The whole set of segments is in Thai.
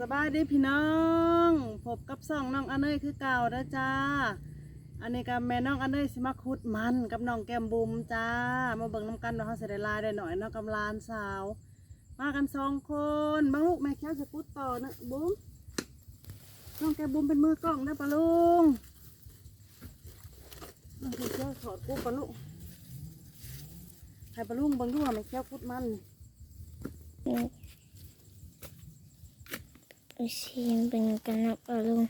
สบายดีพี่น้องพบกับซ่องน้องอันเนยคือเก่าแล้วจ้า อันนี้กับแม่น้องอันเนยสิมาคุดมันกับน้องแก้มบุมจ้า มาเบิ่งน้ำกันว่าเขาเสด็จลายได้หน่อยน้องกำลานสาว มากันสองคนบางลูกแม่แค่จะคุดต่อนะบุมน้องแก้มบุมเป็นมือกล้องนะปะลุงน้องแก้มเจ้าถอดกูปะลุงให้ปะลุงเบิ่งดูว่าแม่แค่คุดมัน ดูสิมันเป็นกันนะปะลุง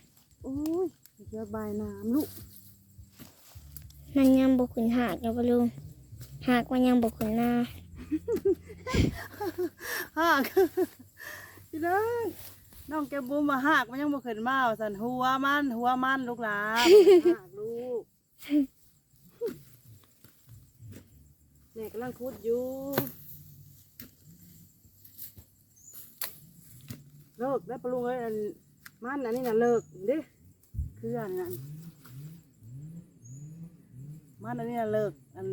โอ้ยเยอะบายน้ำลูก มันยังบกขึ้นหากนะปะลุงหากมันยังบกขึ้นหน้าหากพี่น้องน้องแกบูมมาหากมันยังบ่ขึ้นมาว่าสันหัวมัน หัวมันลูกหลานหากลูกแม่กำลังพูดอยู่ เลิกได้ปะลุงเอ้ยอันมันอันนี้น่ะเลิกเดิคืออันนั้นมันอันนี้น่ะเลิกอัน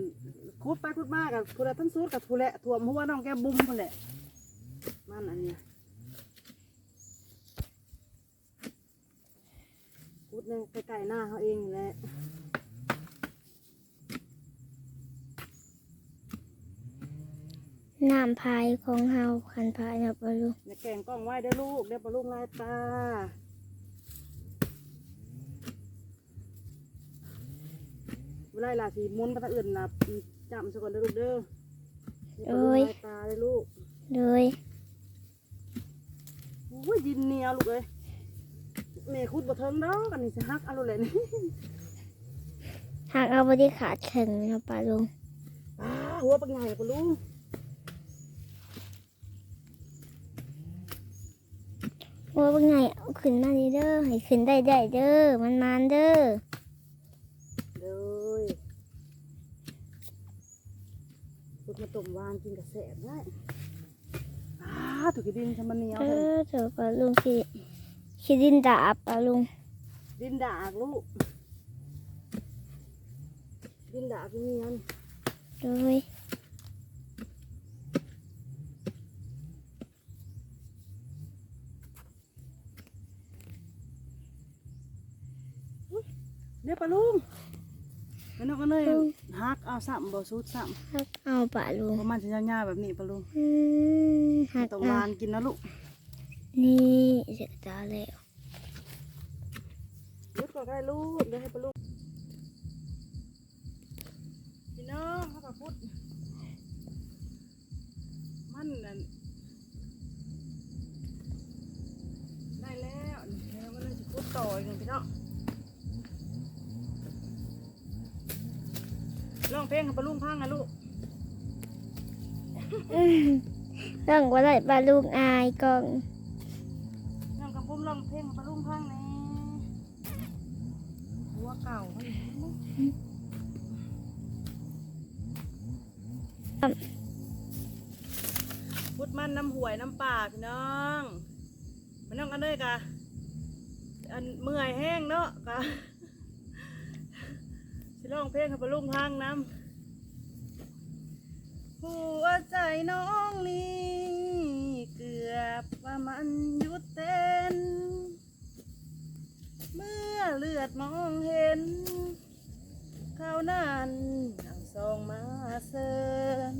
คุดไปคุดมากับคุดละทั้งสูดกับทุแหละถ่วมหัวน้องแกบุ้มพุ่นแหละมันอันเนี้ยคุดเนี่ยใกล้ๆหน้าเขาเองแหละ น้ำพายของเฮาคันพายนะปะลุงอย่าแก่งกล้องไว้เด้อลูกเด้อปลาลูกลายตาเวลาลาสีมุนไปทางอื่นนะจำซะก่อนเด้อลูกเด้อนี่ปลาลูกลายตาเลยลูกโดยโอ้ยดินเหนียวลูกเอ้ยแม่คุดบ่เทิงดอกอันนี้สิฮักเอาลูกเลยนี่หากเอาไปที่ขาดแข็งนะปะลุงอ้าหัวปักใหญ่ปลา ลูกว่าเป็นไงเอาขึ้นมานี่เด้อให้ขึ้นได้ได้เด้อมันมันเด้อเลยคุดมาต้มหวานกินกับแสบได้อ้าถูกดินทำมันเหนียวเอเถอะอเถอะปะลุงคิดคิดดินดาบปะลุงดินดากลูกดินดากเนียนโดย เดี๋ยวปลาลุงมันนกก็เลยฮักเอาซ้ำบ่สุดซ้หักเอาปะลุำงเพราะมันจะยาวๆแบบนี้ปลาลุงอืมหักต้องเอาลานกินนะลูกนี่เสร็จตาแล้วยุดก่อนก็ได้ลูกเดี๋ยวให้ปลาลุงพี่น้องเขาก็พุดมันนั่นได้แล้วนี่แล้วก็เลยจะพุดต่ออีกหนึ่งพี่น้อง เพลงให้ปลาลุงพังนะลูกเรื่องว่าได้ปลาลุงอายกองน้องกำปุ้มร้องเพลงให้ปลาลุงพังแหน่หัวเก่าเขาอยู่พุดมันน้ำหวยน้ำป่าพี่น้องมันน้องกันเลยกะอันเมื่อยแห้งเนาะกะสิร้องเพลงให้ปลาลุงพังน้ำหัวใจ น้องนี่เกือบว่ามันหยุดเต้น เมื่อเลือดมองเห็นเขานั้นนั่งส่องมาเซิน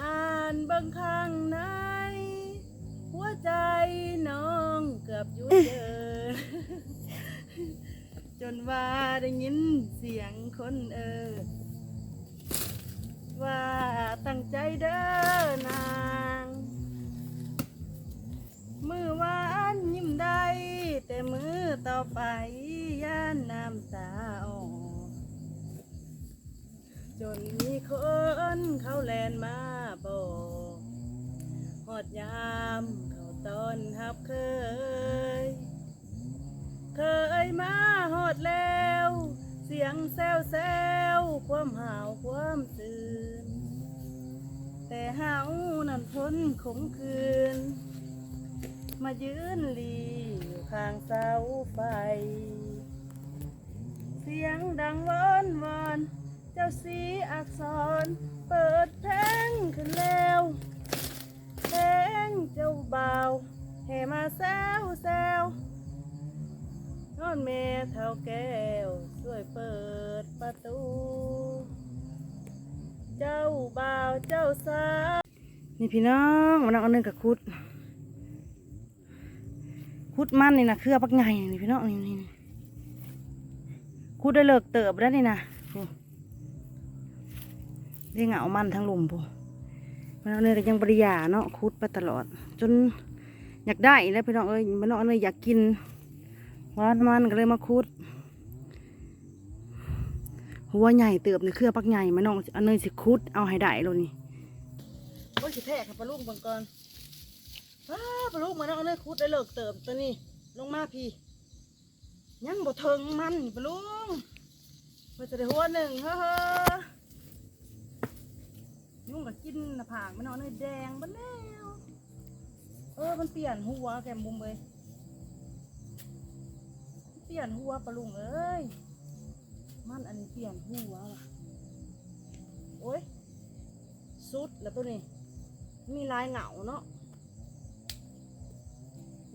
อ่านเบิ่งข้างในหัวใจน้องเกือบหยุดเดิน จนว่าได้ยินเสียงคนเออ ว่าตั้งใจเด้อนางมือวานยิ้มได้แต่มือต่อไปย่านน้ำตาออกจนมีคนเขาแลนมาบอกหอดยามเขาต้อนหับเคย เคยมาหอดแล้ว เสียงแซวแซวความหาวความตื่น เฮานั้นพ้นขมคืน มายืนลีอยู่ข้างเสาไฟ เสียงดังวอนวอน เจ้าสีอักษร เปิดเพลงขึ้นแล้วเพลงมาแซวแซวนอนเมเท่าแก้วช่วยเปิดประตู เจ้าบ่าวเจ้าสาวนี่พี่น้องมันเอาอันนึงกับคุด คุดมันนี่นะเครือปักใหญ่นี่พี่น้องนี่นี่นี่คุดได้เลิกเติบแล้วนี่นะได้เหงามันทั้งหลุมพูมันเอาเนยก็ยังบริยาเนาะคุดไปตลอด จนอยากได้แล้วพี่น้องเอ้ยมันเอาเนยอยากกินหวานมันก็เลยมาคุด หัวใหญ่เติบในเครือปักใหญ่มันน้องอันเนยสิคุดเอาให้ได้โลยนี่โอ้ยสิแทกกับปลาลูกบังก่อนอ้าปลาลูกมันเอาอันเนยคุดได้เลิกเติบตัวนี้ลงมาพี่ยังบ่เทิงมันปลาลูกเพื่อจะได้หัวหนึ่งเฮ้อยุ่งกับกินหน้าผากมันเอาอันเนยแดงบ้านแล้วเออมันเปลี่ยนหัวแกมบุมเลยเปลี่ยนหัวปลาลุงเอ้ย มันอันนี้เปลี่ยนหัวว่ะโอ้ยสุดแล้วตัวนี้ มีลายเหงาเนาะ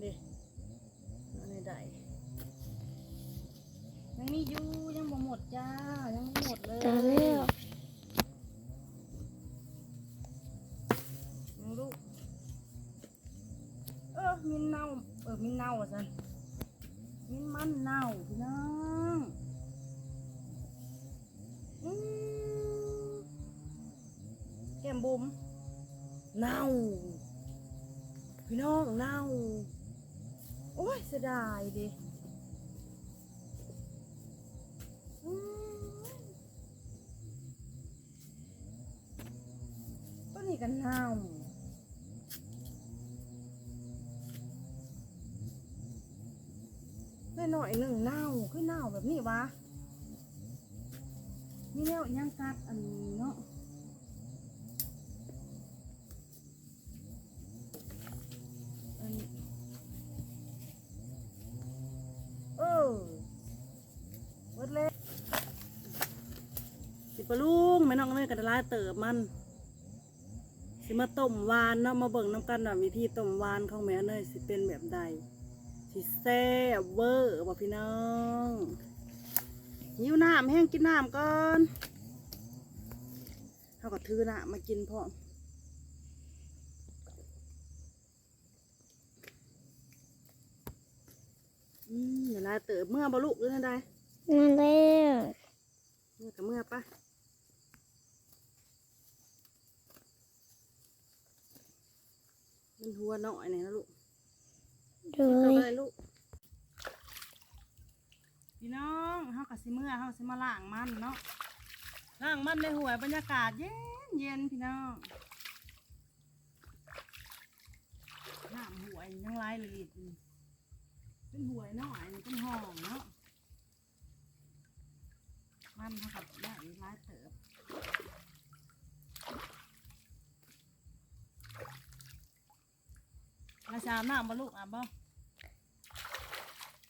ดิอันนี้ได้ยังมีอยู่ยังบ่หมดจ้า ยังไม่หมดเลยตายแล้วยังลูกเออมินเน่าเออมินเน่าอะสันมินมันเน่าพี่น้องอืมแก้ มเน่าพี่น้องเน่าโอ้ยเสียดายดิต้นนี้กันเน่าแน่หน่อยหนึ่งเน่าคือเน่าแบบนี้วะนี่แล้วยังกัดอันนี้เนาะอันนี้เออเวิดเลย สิปะลุงแม่น้องเนยกระลายเติบมันสิมาต้มหวานเนาะมาเบิ่งน้ำกันว่าวิธีต้มหวานของแม่เนยสิเป็นแบบใดสิแซ่บเวอร์บ่พี่น้องหิวน้ำแห้งกินน้ำก่อนเขาก็ถือน้ำมากินพร้อมอืมเดี๋ยวลาเติบเมื่อบ่ลูกหรือนั่นใดนั่นแล้วเมื่อกับเมื่อปะ มันหัวหน่อยหน่อยนะลูกโดเอายเลยลูก พี่น้องเฮากับสิเมื่อเฮาสิมาล้างมันเนาะล้างมันในหวยบรรยากาศเย็นเย็นพี่น้องน้ำหวยยังไหลเลยอยู่เป็นหวยหน่อยเป็นห้องเนาะมันเท่ากับได้ร้ายเติบมา ชามน้ำบ่ลูกอะบ่อ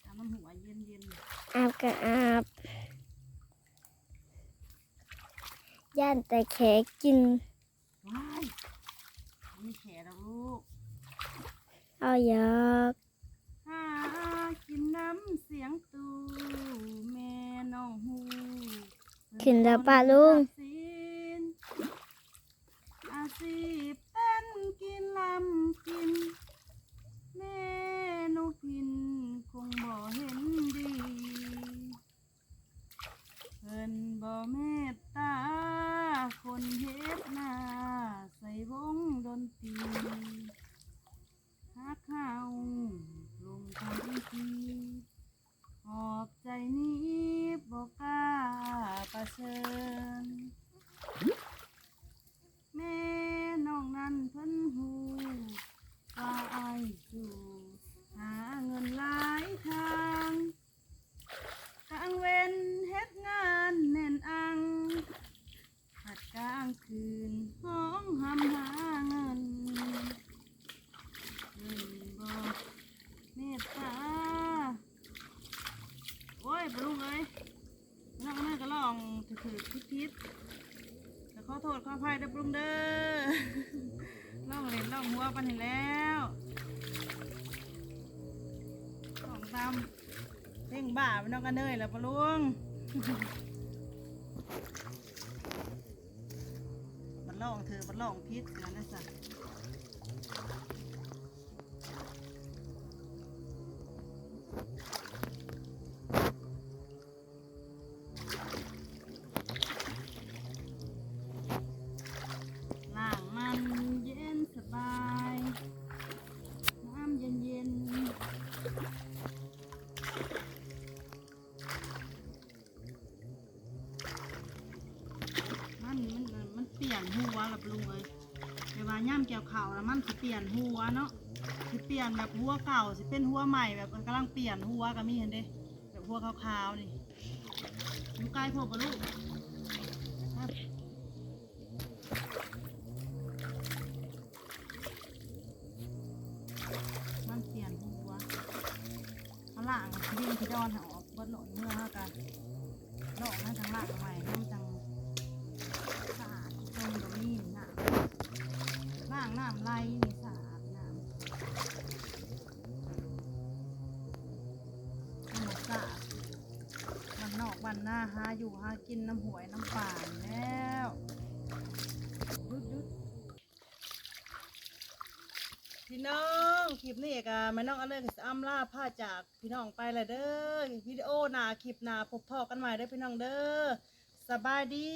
าบน้ำหัวเย็นเย็นๆอาบก็อาบย่านแต่แขกกิน ว้ายมีแขนแล้วลูกเอาอยากหากินน้ำเสียงตูแม่น้องหู ขึ้นแล้วป้าลุง อาชีพเต้นกินลำกิน แม่นกพินคงบ่เห็นดีเพิ่ นบ่เมตตา คนเฮ็ดหน้า ใส่วงดนตรีฮักเฮาลงทำทีหอบใจนี้บอกกล้าประเชิญ แม่น้องนั้นเพิ่นหูว่าอายสู่หาเงินหลายทางกลางเว้นเฮ็ดงานแน่นอังหัดกลางคืนห้องหำหาเงินเงินบอกเมตตาโอ้ยปลุงเลยน้องนั่นก็ลอง ถือๆพิษๆแต่ขอโทษขออภัยเด้อปรุงเด้อล่องเล่นล่องหัวปันเห็นแล้วตามเพ่งบ่าไปน้องกันเนยแล้วปะลุงบัดลองเธอบัดลองพิษนะนะจ๊ะ ยนหัวละปลุงเลยเดี๋ยวว่าย่ำเกี่ยวข่าวแล้วมันสิเปลี่ยนหัวเนาะสิเปลี่ยนแบบหัวเก่าสิเป็นหัวใหม่แบบมันกำลังเปลี่ยนหัวก็มีเห็นเด้แบบหัวขาวๆนี่อยู่ใกล้พวกปะลูกมันเปลี่ยนหัวข้างล่างดินที่ดอนหออกบดหล่นเมื่อฮะกันดอกนั่นทางล่างใหม่น้ำันหน้าหาอยู่หากินน้ำหวยน้ำป่านแล้วยุดยุดพี่น้องคลิปนี้ก็แม่น้องอเลิกสิอ้มล่าผ้าจากพี่น้องไปเลยเด้อวิดีโอหนาคลิปหนาพบพ่อกันใหม่เด้อพี่น้องเด้อสบายดี